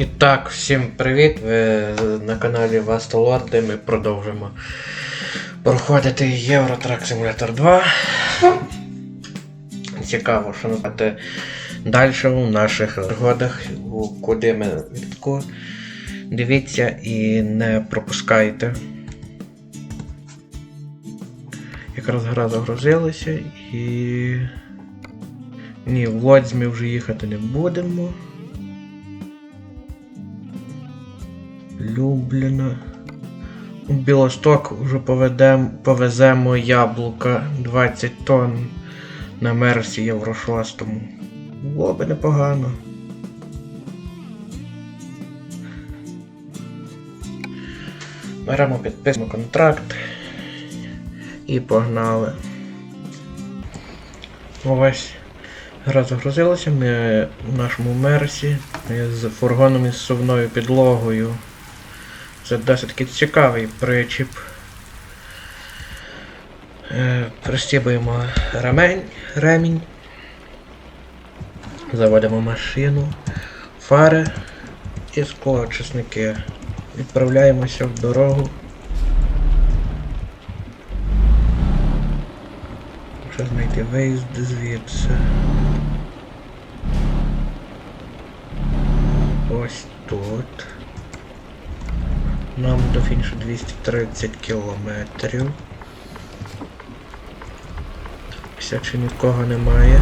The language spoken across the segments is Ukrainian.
І так, всім привіт! Ви на каналі Вастолор, де ми продовжимо проходити Євротрак Simulator 2. Цікаво, що напати далі у наших пригодах, куди ми відку. Дивіться і не пропускайте. Якраз гра загрузилася і. Ні, в Лодзь вже їхати не будемо. Любліна. У Білосток вже поведем, повеземо яблука 20 тонн на Мерсі Євро 6. Було би непогано. Беремо, підписуємо контракт і погнали. Ось гра загрузилася. Ми в нашому мерсі з фургоном із сувною підлогою. Це досить таки цікавий причіп. Е, Пристібуємо ремень, ремінь. Заводимо машину, фари і склоочисники. Відправляємося в дорогу. Ще знайти виїзд звідси. Ось тут. Нам до фінішу 230 кілометрів. Чи нікого немає.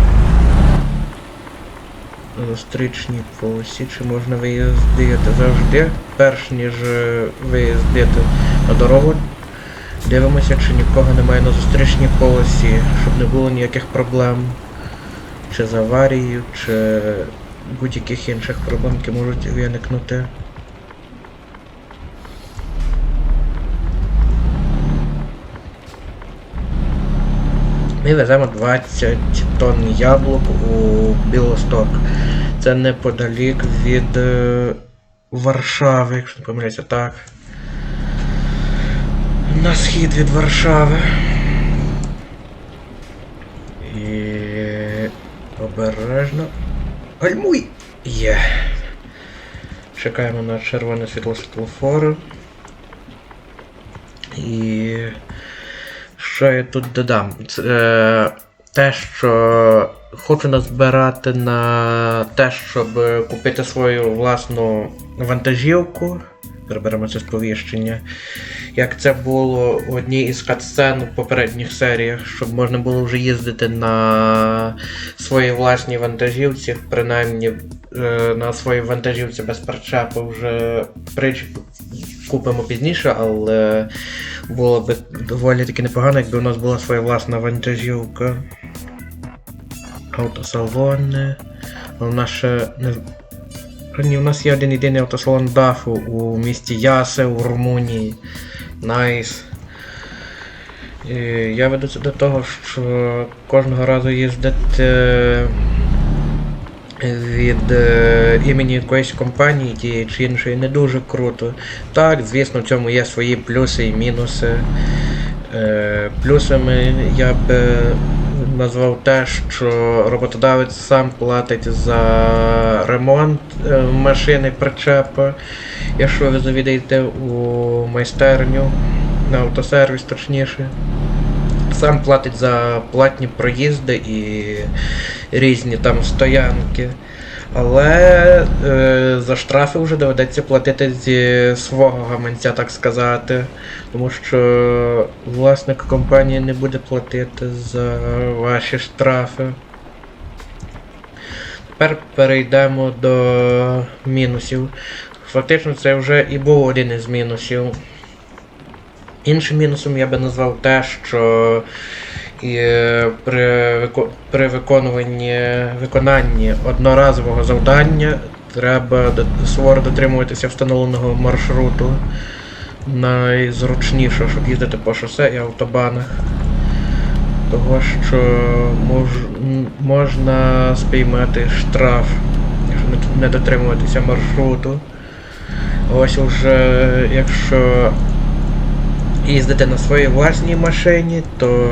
Зустрічній полосі, чи можна виїздити завжди, перш ніж е, виїздити на дорогу. Дивимося, чи нікого немає на зустрічній полосі, щоб не було ніяких проблем. Чи з аварією, чи будь-яких інших проблем, які можуть виникнути. Ми веземо 20 тонн яблук у Білосток. Це неподалік від е, Варшави, якщо не помиляюся, так. На схід від Варшави. І обережно. Гальмуй! Є. Чекаємо на червоне світло світлофору. І що я тут додам? Це, е, те, що хочу назбирати на те, щоб купити свою власну вантажівку. Приберемо це сповіщення. Як це було в одній із катсцен в попередніх серіях, щоб можна було вже їздити на своїй власній вантажівці, принаймні е, на своїй вантажівці без причепу вже причіп купимо пізніше, але було б доволі таки непогано, якби у нас була своя власна вантажівка. Автосалони. А у нас ще не. У нас є один єдиний автосалон Дафу у місті Ясе у Румунії. Найс. Я веду це до того, що кожного разу їздити від е, імені якоїсь компанії тієї чи іншої не дуже круто. Так, звісно, в цьому є свої плюси і мінуси. Е, плюсами я б е, назвав те, що роботодавець сам платить за ремонт е, машини причепа. Якщо ви завідаєте у майстерню, на автосервіс точніше. Сам платить за платні проїзди і різні там стоянки. Але е, за штрафи вже доведеться платити зі свого гаманця, так сказати. Тому що власник компанії не буде платити за ваші штрафи. Тепер перейдемо до мінусів. Фактично це вже і був один із мінусів. Іншим мінусом я би назвав те, що і е, при, при виконуванні виконанні одноразового завдання треба суворо дотримуватися встановленого маршруту найзручніше, щоб їздити по шосе і автобанах. Того, що мож, можна спіймати штраф, якщо не дотримуватися маршруту. Ось уже якщо їздити на своїй власній машині, то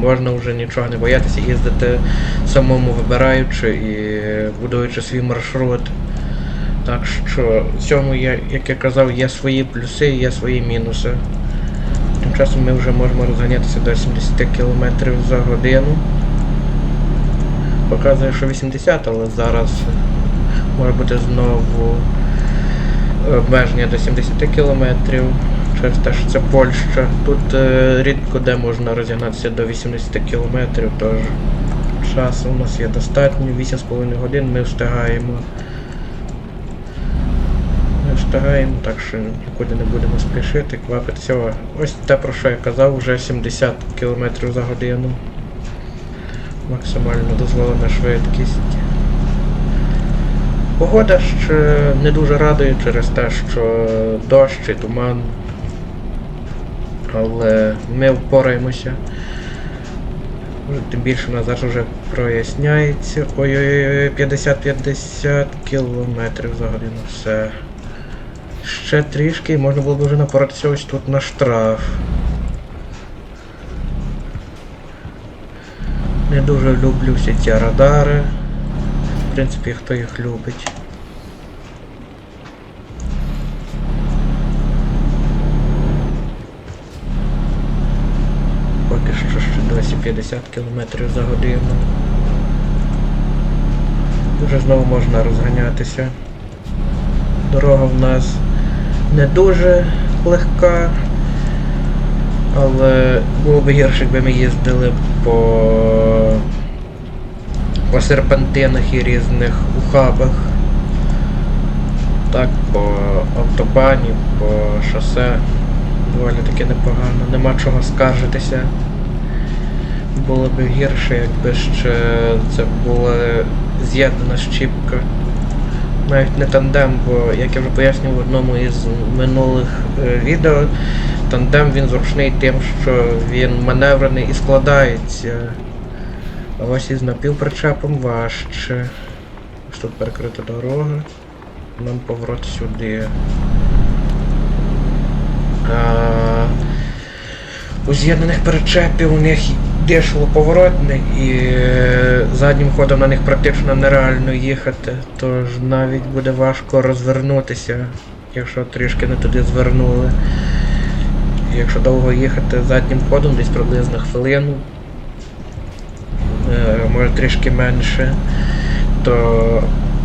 можна вже нічого не боятися, їздити самому вибираючи і будуючи свій маршрут. Так що в цьому, є, як я казав, є свої плюси, є свої мінуси. Тим часом ми вже можемо розганятися до 70 км за годину. Показує, що 80, але зараз може бути знову обмеження до 70 км через те, що це Польща. Тут е, рідко де можна розігнатися до 80 км, тож часу у нас є достатньо, 8,5 годин ми встигаємо. Ми встигаємо, так що нікуди не будемо спішити, квапитися. Ось те, про що я казав, вже 70 км за годину. Максимально дозволена швидкість. Погода ще не дуже радує через те, що дощ і туман. Але ми впораємося. Тим більше у нас зараз вже проясняється. Ой-ой-ой, 50-50 кілометрів за годину. Все. Ще трішки і можна було б вже напоратися ось тут на штраф. Не дуже люблю всі ці радари. В принципі, хто їх любить. Поки що ще досі 50 км за годину. Дуже знову можна розганятися. Дорога в нас не дуже легка, але було б гірше, якби ми їздили по, по серпантинах і різних ухабах. Так, по автобані, по шосе. Доволі таки непогано, нема чого скаржитися. Було б гірше, якби ще це була з'єднана щіпка. Навіть не тандем, бо, як я вже пояснював в одному із минулих е, відео, тандем він зручний тим, що він маневрений і складається. А ось із напівпричепом важче. Ось тут перекрита дорога. Нам поворот сюди. А, у з'єднаних перечепів у них дешево поворотний і е, заднім ходом на них практично нереально їхати, тож навіть буде важко розвернутися, якщо трішки не туди звернули. Якщо довго їхати заднім ходом, десь приблизно хвилину, е, може трішки менше, то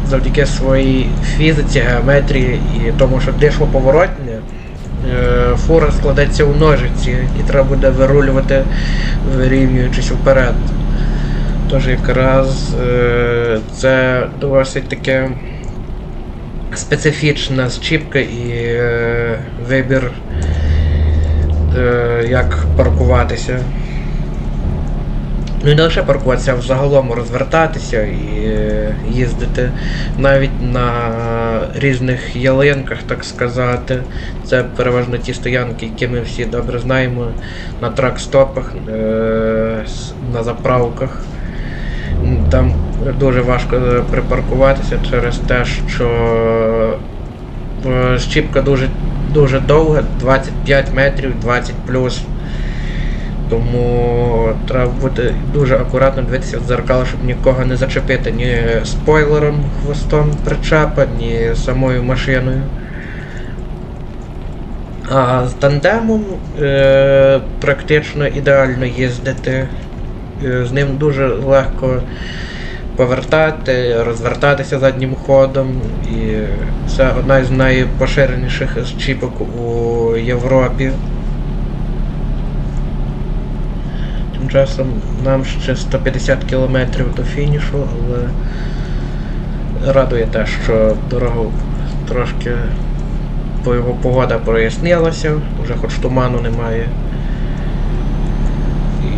завдяки своїй фізиці, геометрії і тому, що дишло поворотне, е, фура складеться у ножиці і треба буде вирулювати, вирівнюючись вперед. Тож якраз е, це досить таке специфічна зчіпка і е, вибір, як паркуватися. Ну і не лише паркуватися, а взагалом розвертатися і е, їздити навіть на різних ялинках, так сказати. Це переважно ті стоянки, які ми всі добре знаємо, на трак-стопах, е, на заправках. Там дуже важко е, припаркуватися через те, що щіпка дуже, дуже довга, 25 метрів, 20 плюс. Тому треба бути дуже акуратно дивитися в дзеркало, щоб нікого не зачепити ні спойлером, хвостом причепа, ні самою машиною. А з тандемом е, практично ідеально їздити. Е, з ним дуже легко повертати, розвертатися заднім ходом. І це одна з найпоширеніших щіпок у Європі. Тим часом нам ще 150 кілометрів до фінішу, але радує те, що дорогу трошки погода прояснилася, вже хоч туману немає. І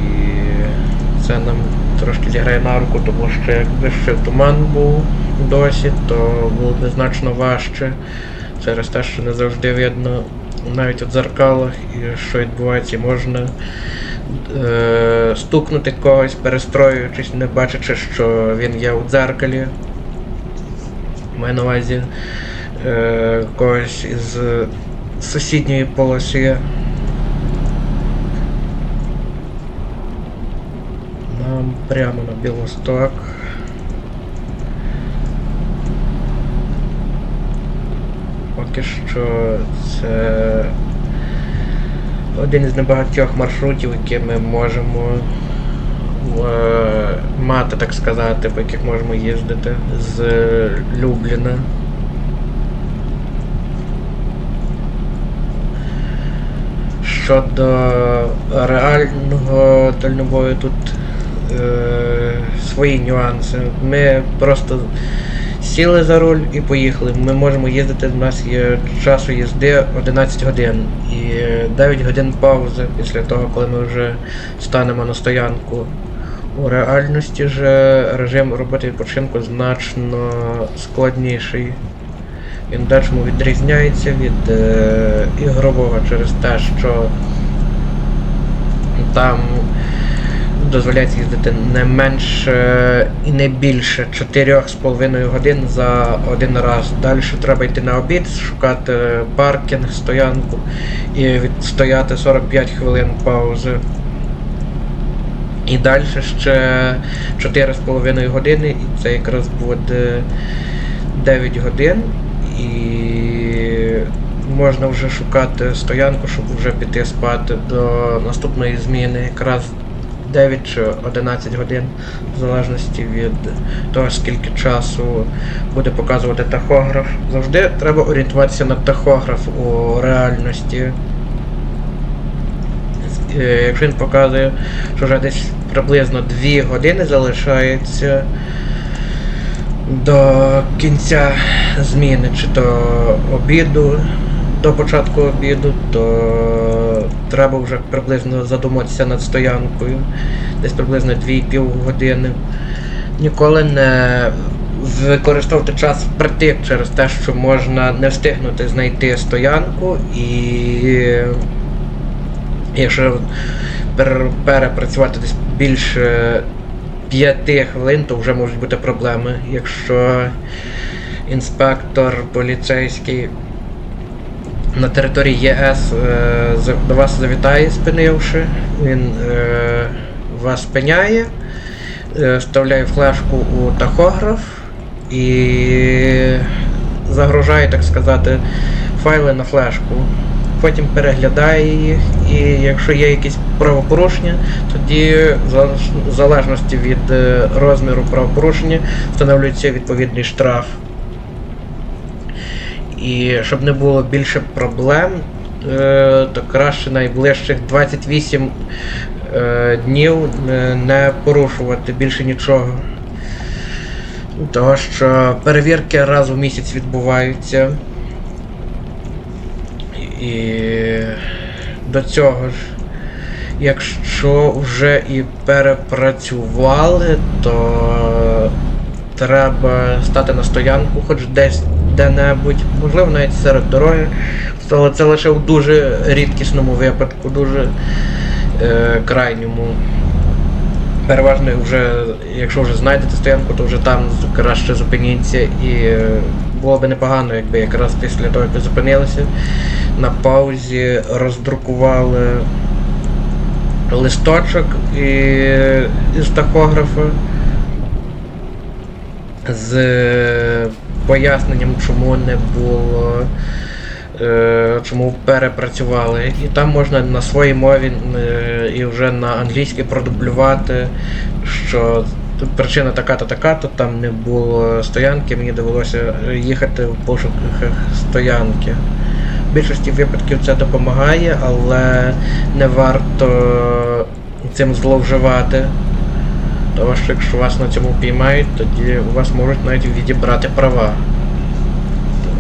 це нам трошки зіграє на руку, тому що якби ще туман був досі, то було б значно важче через те, що не завжди видно навіть у дзеркалах і що відбувається, можна е, стукнути когось, перестроюючись, не бачачи, що він є у дзеркалі. Маю на увазі е, когось із сусідньої полоси. Нам прямо на Білосток. поки що це один із небагатьох маршрутів, які ми можемо е, мати, так сказати, по яких можемо їздити з Любліна. Щодо реального дальнобою тут е, свої нюанси. Ми просто сіли за руль і поїхали. Ми можемо їздити, у нас є часу їзди 11 годин і 9 годин паузи після того, коли ми вже станемо на стоянку. У реальності ж режим роботи відпочинку значно складніший. Він в дечому відрізняється від е, ігрового через те, що там дозволяється їздити не менше і не більше 4,5 годин за один раз. Далі треба йти на обід, шукати паркінг, стоянку і відстояти 45 хвилин паузи. І далі ще 4,5 години, і це якраз буде 9 годин. І можна вже шукати стоянку, щоб вже піти спати до наступної зміни. Якраз 9 чи 11 годин, в залежності від того, скільки часу буде показувати тахограф. Завжди треба орієнтуватися на тахограф у реальності. Е, Якщо він показує, що вже десь приблизно 2 години залишається до кінця зміни, чи то обіду, до початку обіду, то треба вже приблизно задуматися над стоянкою, десь приблизно 2,5 години. Ніколи не використовувати час впритик через те, що можна не встигнути знайти стоянку і якщо перепрацювати десь більше 5 хвилин, то вже можуть бути проблеми. Якщо інспектор поліцейський на території ЄС е, до вас завітає, спинивши, він е, вас спиняє, е, вставляє флешку у тахограф і загружає, так сказати, файли на флешку. Потім переглядає їх, і якщо є якісь правопорушення, тоді в залежності від розміру правопорушення встановлюється відповідний штраф. І щоб не було більше проблем, е, то краще найближчих 28 е, днів е, не порушувати більше нічого. Того що перевірки раз у місяць відбуваються. І до цього ж, якщо вже і перепрацювали, то треба стати на стоянку, хоч десь де-небудь, можливо, навіть серед дороги. Але це лише в дуже рідкісному випадку, дуже е, крайньому. Переважно вже, якщо вже знайдете стоянку, то вже там краще зупиніться і е, було б непогано, якби якраз після того, як ви зупинилися, на паузі роздрукували листочок із тахографа з поясненням, чому не було. е, Чому перепрацювали, і там можна на своїй мові е, і вже на англійській продублювати, що причина така-то, така-то, там не було стоянки, мені довелося їхати в пошуках стоянки. В більшості випадків це допомагає, але не варто цим зловживати. Тому що якщо вас на цьому піймають, тоді у вас можуть навіть відібрати права.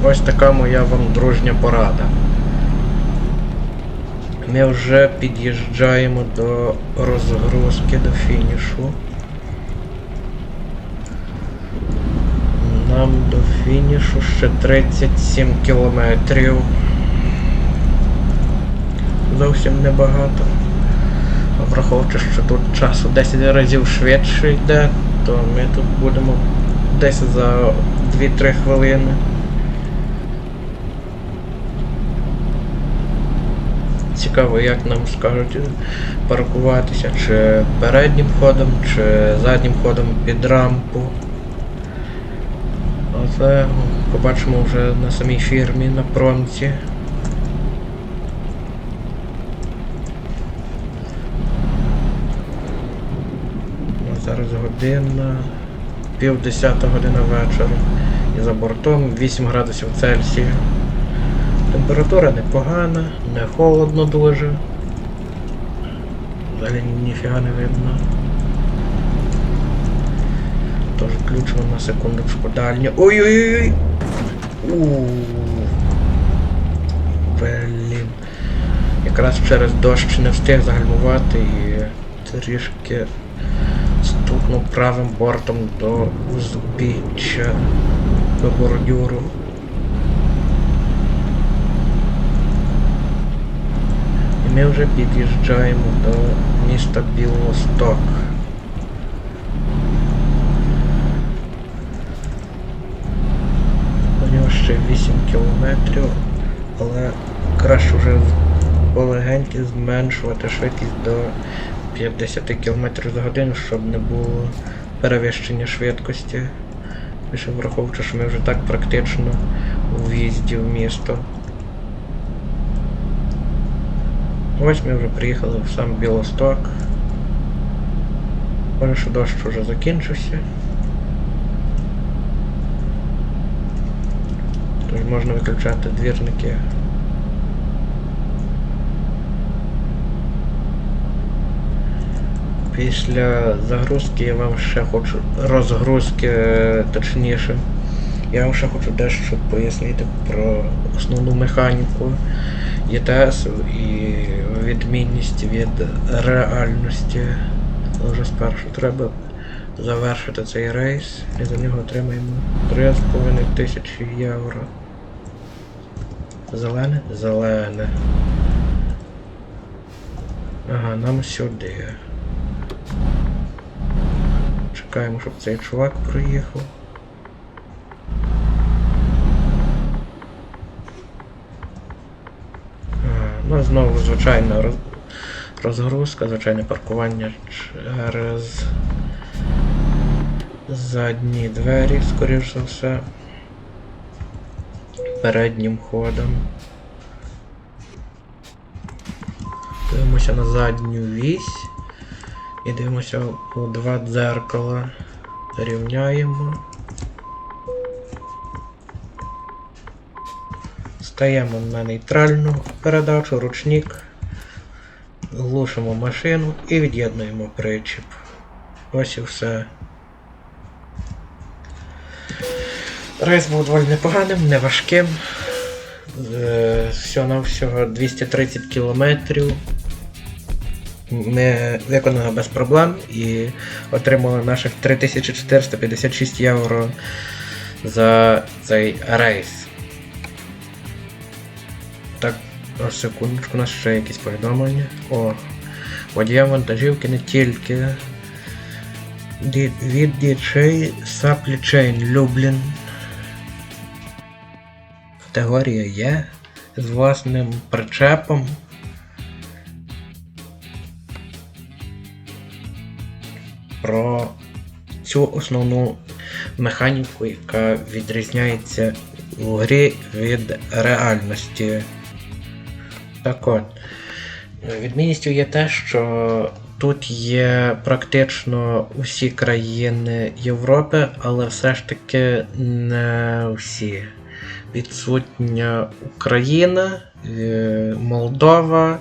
Ось така моя вам дружня порада. Ми вже під'їжджаємо до розгрузки, до фінішу. Нам до фінішу ще 37 кілометрів. Зовсім небагато. Враховуючи, що тут часу 10 разів швидше йде, то ми тут будемо десь за 2-3 хвилини. Цікаво, як нам скажуть паркуватися, чи переднім ходом, чи заднім ходом під рампу. Оце побачимо вже на самій фірмі на промці. Ну, зараз година, пів десята година вечора. І за бортом 8 градусів Цельсія. Температура непогана, не холодно дуже. Взагалі ніфіга не видно. Тож включимо на секундочку дальню. Ой-ой-ой! Блін. Якраз через дощ не встиг загальмувати і трішки стукнув правим бортом до узбіччя до бордюру. І ми вже під'їжджаємо до міста Білосток. До нього ще 8 кілометрів, але краще вже полегеньки зменшувати швидкість до 50 км за годину, щоб не було перевищення швидкості. Лише враховуючи, що ми вже так практично у в'їзді в місто. Ось ми вже приїхали в сам Білосток. Може, що дощ вже закінчився. Тож можна виключати двірники. Після загрузки я вам ще хочу розгрузки, е, точніше. Я вам ще хочу дещо пояснити про основну механіку ЄТС і відмінність від реальності. Вже спершу треба завершити цей рейс і за нього отримаємо 3,5 тисячі євро. Зелене? Зелене. Ага, нам сюди. Чекаємо, щоб цей чувак проїхав. А, Ну, знову звичайна розгрузка, звичайне паркування через задні двері, скоріш за все. Переднім ходом. Дивимося на задню вісь. І дивимося у два дзеркала. Рівняємо. Стаємо на нейтральну передачу, ручник, глушимо машину і від'єднуємо причіп. Ось і все. Рейс був доволі непоганим, не важким. Все на всього 230 кілометрів. Ми виконали без проблем і отримали наших 3456 євро за цей рейс. Так, ось секундочку, у нас ще якісь повідомлення. О, водіям вантажівки не тільки від Supply Chain Люблін. Категорія Є з власним причепом. Про цю основну механіку, яка відрізняється у грі від реальності. Так от, відмінністю є те, що тут є практично усі країни Європи, але все ж таки не всі. Відсутня Україна, е, Молдова,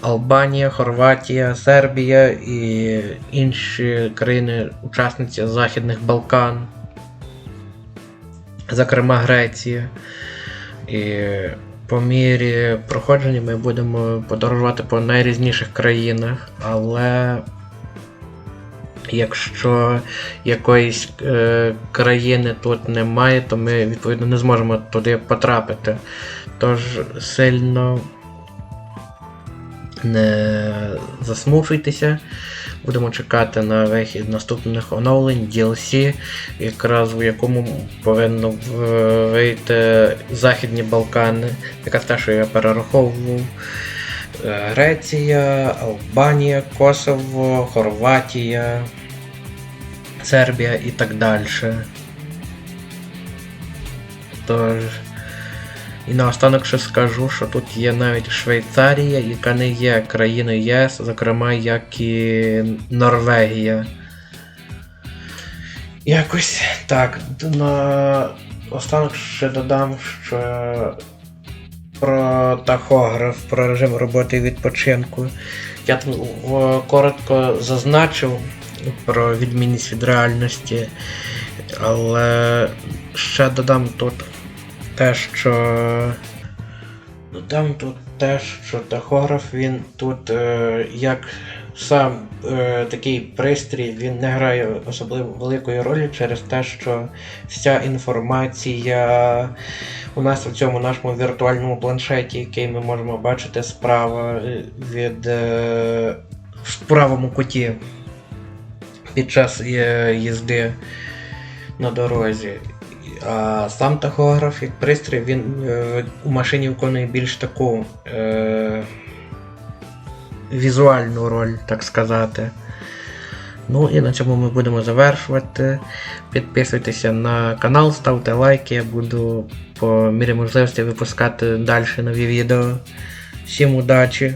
Албанія, Хорватія, Сербія і інші країни-учасниці Західних Балкан, зокрема Греція. І по мірі проходження ми будемо подорожувати по найрізніших країнах, але якщо якоїсь е, країни тут немає, то ми відповідно не зможемо туди потрапити. Тож сильно не засмучуйтеся. Будемо чекати на вихід наступних оновлень DLC, якраз у якому повинно вийти Західні Балкани, яка те, що я перераховував. Е, Греція, Албанія, Косово, Хорватія, Сербія і так далі. Тож. І наостанок ще скажу, що тут є навіть Швейцарія, яка не є країною ЄС, зокрема, як і Норвегія. Якось так. На останок ще додам, що про тахограф, про режим роботи і відпочинку. Я там коротко зазначив про відмінність від реальності, але ще додам тут те, що. Додам тут те, що тахограф він тут е, як сам е, такий пристрій, він не грає особливо великої ролі через те, що вся інформація у нас у цьому нашому віртуальному планшеті, який ми можемо бачити справа від е, в правому куті під час е, їзди на дорозі. А сам тахограф як пристрій він е, у машині виконує більш таку е, візуальну роль, так сказати. Ну і на цьому ми будемо завершувати. Підписуйтеся на канал, ставте лайки, я буду по мірі можливості випускати далі нові відео. Всім удачі!